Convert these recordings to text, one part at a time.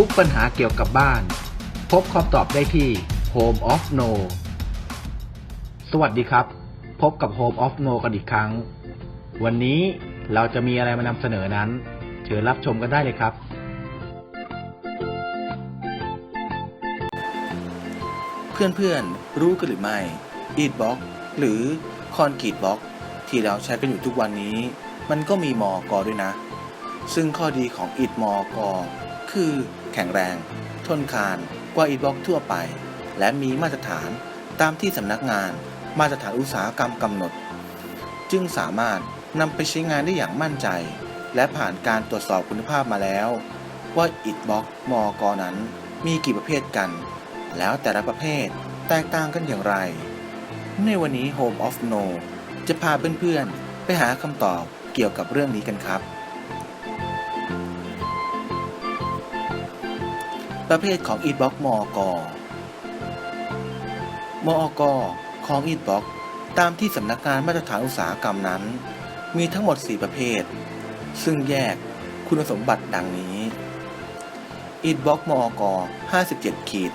ทุกปัญหาเกี่ยวกับบ้าน พบคำตอบได้ที่ Home of No สวัสดีครับ พบกับ Home of No กันอีกครั้ง วันนี้เราจะมีอะไรมานำเสนอนั้น เชิญรับชมกันได้เลยครับ เพื่อนๆ รู้กันหรือไม่ e a t b o x หรือ c o n c r e t Box ที่เราใช้กันอยู่ทุกวันนี้ มันก็มีมอกอด้วยนะ ซึ่งข้อดีของ e a t มอกอ คือแข็งแรง ทนทานกว่า e a t b o x ทั่วไป และมีมาตรฐานตามที่สำนักงานมาตรฐานอุตสาหกรรมกำหนด จึงสามารถนำไปใช้งานได้อย่างมั่นใจ และผ่านการตรวจสอบคุณภาพมาแล้ว ว่า e a t b o x มอกอนั้นมีกี่ประเภทกัน แล้วแต่ละประเภทแตกต่างกันอย่างไร ในวันนี้ Home of No จะพาเพื่อนๆ ไปหาคำตอบเกี่ยวกับเรื่องนี้กันครับ ประเภทของ e b o x มอกมอกของ e b o x ตามที่สำนักงานมาตรฐานอุตสาหกรรมนั้น มีทั้งหมด 4 ประเภท ซึ่งแยกคุณสมบัติดังนี้ e b o x มอก57ขีด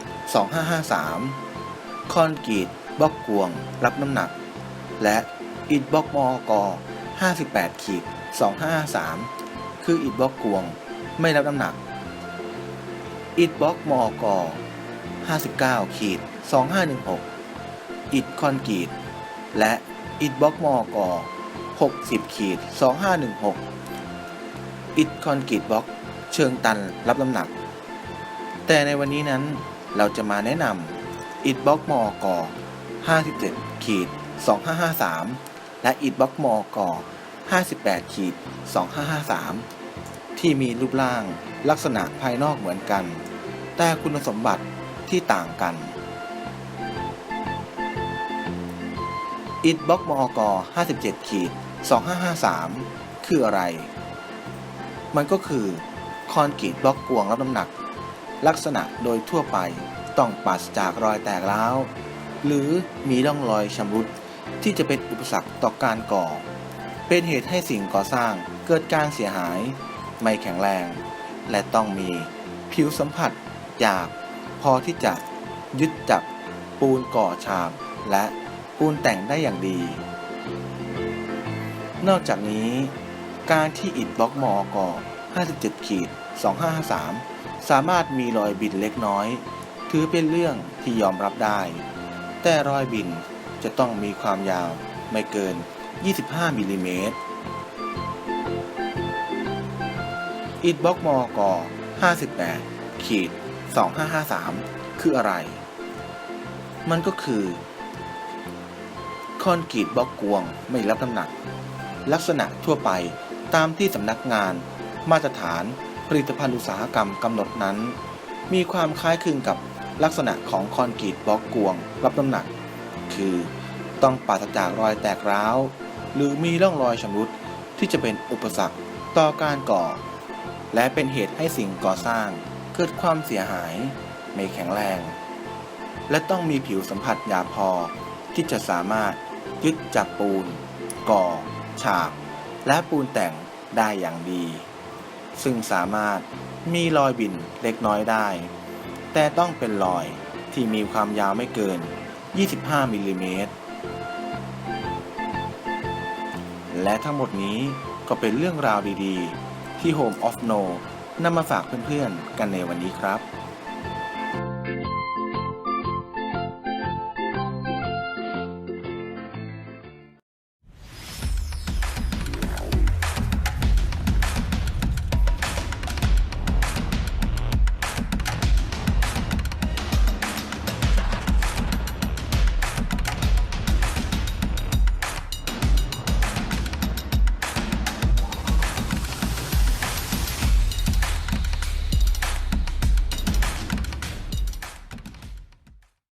2553 คอนกรีตบล็อกกวง รับน้ำหนัก และอิฐบล็อกมอก58ขีด2553 คืออิฐบล็อกกวง ไม่รับน้ำหนัก อิฐบล็อกมอก59ขีด2516 อิฐคอนกรีตและอิฐบล็อกมอก60ขีด2516 อิฐคอนกรีตบล็อก เชิงตันรับน้ำหนัก แต่ในวันนี้นั้นเราจะมาแนะนำอิดบล็อกมอก57ขีด2553 และอิดบล็อกมอก58ขีด2553 ที่มีรูปร่างลักษณะภายนอกเหมือนกัน แต่คุณสมบัติที่ต่างกันอิดบล็อกมอก57ขีด2553 คืออะไร มันก็คือคอนกรีตบล็อกกวงรับน้ำหนัก ลักษณะโดยทั่วไปต้องปราศจากรอยแตกร้าว หรือมีร่องรอยชำรุดที่จะเป็นอุปสรรคต่อการก่อ เป็นเหตุให้สิ่งก่อสร้างเกิดการเสียหาย ไม่แข็งแรง และต้องมีผิวสัมผัสหยาบพอที่จะยึดจับปูนก่อฉาบและปูนแต่งได้อย่างดี นอกจากนี้ การที่อิฐบล็อกมอก57ขีด2553 สามารถมีรอยบินเล็กน้อย ถือเป็นเรื่องที่ยอมรับได้ แต่รอยบินจะต้องมีความยาวไม่เกิน 25มิลลิเมตร อิฐบล็อกมอก58ขีด2553 คืออะไร มันก็คือคอนกรีตบล็อกกวงไม่รับน้ำหนัก ลักษณะทั่วไปตามที่สำนักงาน มาตรฐานผลิตภัณฑ์อุตสาหกรรมกำหนดนั้น มีความคล้ายคลึงกับลักษณะของคอนกรีตบล็อกกวงรับน้ำหนัก คือต้องปราศจากรอยแตกร้าว หรือมีร่องรอยชำรุดที่จะเป็นอุปสรรคต่อการก่อ และเป็นเหตุให้สิ่งก่อสร้าง เกิดความเสียหาย ไม่แข็งแรง และต้องมีผิวสัมผัสหยาบพอ ที่จะสามารถยึดจับปูน ก่อ ฉาบ และปูนแต่งได้อย่างดี ซึ่งสามารถมีรอยบินเล็กน้อยได้ แต่ต้องเป็นรอยที่มีความยาวไม่เกิน 25มิลลิเมตรและทั้งหมดนี้ก็เป็นเรื่องราวดีๆ ที่ Home of No นำมาฝากเพื่อนๆ กันในวันนี้ครับ